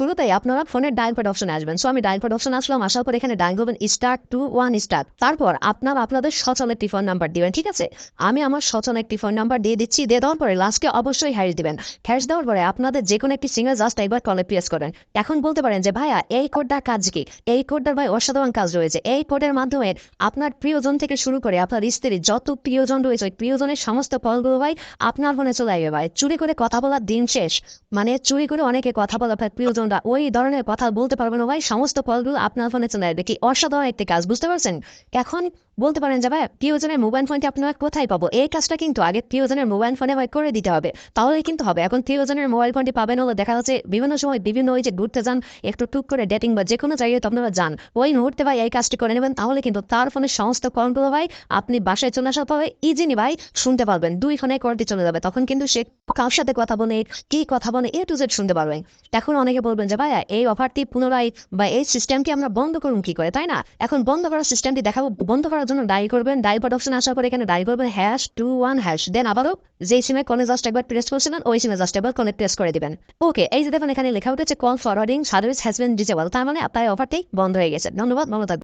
শুরুতেই আপনারা ফোনের ডায়াল প্যাড অপশনে আসবেন। সো আমি ডায়াল প্যাড অপশন আসলাম, আসার পর এখানে ডায়াল করবেন স্টার টু ওয়ান স্টার তারপর আপনারা আপনাদের সচল একটি ফোন নাম্বার দিবেন, ঠিক আছে? আমি আমার সচল একটি ফোন নাম্বার দিয়ে দিচ্ছি, দিয়ে দেওয়ার পরে লাস্টে অবশ্যই হ্যাশ দিবেন। হ্যাশ দেওয়ার পরে আপনাদের যে কোনো একটি সিঙ্গেল জাস্ট একবার কলে প্রেস করেন এখন বলতে পারেন যে, ভাইয়া, এই কোডটার কাজ কি? এই কোডটার ভাই অসাধারণ কাজ রয়েছে। এই কোডের মাধ্যমে আপনার প্রিয়জন থেকে শুরু করে আপনার স্ত্রী, যত প্রিয়জন রয়েছে, ওই প্রিয়জনের সমস্ত ফলগুলো ভাই আপনার ফোনে চলে আসবে ভাই। চুরি করে কথা বলার দিন শেষ। মানে চুরি করে অনেকে কথা বলা ভাই প্রিয়জনরা ওই ধরনের কথা বলতে পারবে না। ভাই, সমস্ত ফলগুলো আপনার ফোনে চলে আসবে। কি অসাধারণ একটি কাজ, বুঝতে পারছেন? এখন বলতে পারেন যে ভাই প্রিয়জনের মোবাইল ফোনটি আপনারা কোথায় পাবো? এই কাজটা কিন্তু আগে প্রিয়জনের মোবাইল ফোনে ভাই করে দিতে হবে। তাহলে কিন্তু হবে। এখন প্রিয়জনের মোবাইল ফোনটি পাবেন হলে দেখা যাচ্ছে বিভিন্ন সময় বিভিন্ন ওই যে ঘুরতে যান, একটু টুক করে ডেটিং বা যে কোনো জায়গায় আপনারা যান। ওই মুহূর্তে ভাই এই কাজটি করে নেবেন। তাহলে কিন্তু তার ফোনের সমস্ত কলগুলো ভাই, আপনি বাসায় চলে আসার পরে ইজিনি ভাই, শুনতে পারবেন। দুই ফোনে করতে চলে যাবে। তখন কিন্তু সে কার সাথে কথা বলে, কি কথা বলে এ টু জেড শুনতে পারবেন এখন অনেকে বলবেন যে, ভাইয়া, এই অফারটি পুনরায় বা এই সিস্টেমটি আমরা বন্ধ করুন কি করে, তাই না? এখন বন্ধ করার সিস্টেমটি দেখাবো, বন্ধ করার জন্য ডাই করবেন ডাই পট অপশন আসার পর এখানে ডাই করবেন hash two one hash then আবারও যে সিমে কনে জাস্ট একবার প্রেস করছিলেন, ওই সিমে জাস্ট একবার কনে প্রেস করে দিবেন। ওকে এই যে দেখুন এখানে লেখা উঠেছে call forwarding service has been disable তার মানে আপনার অফারটি বন্ধ হয়ে গেছে। ধন্যবাদ থাকবেন।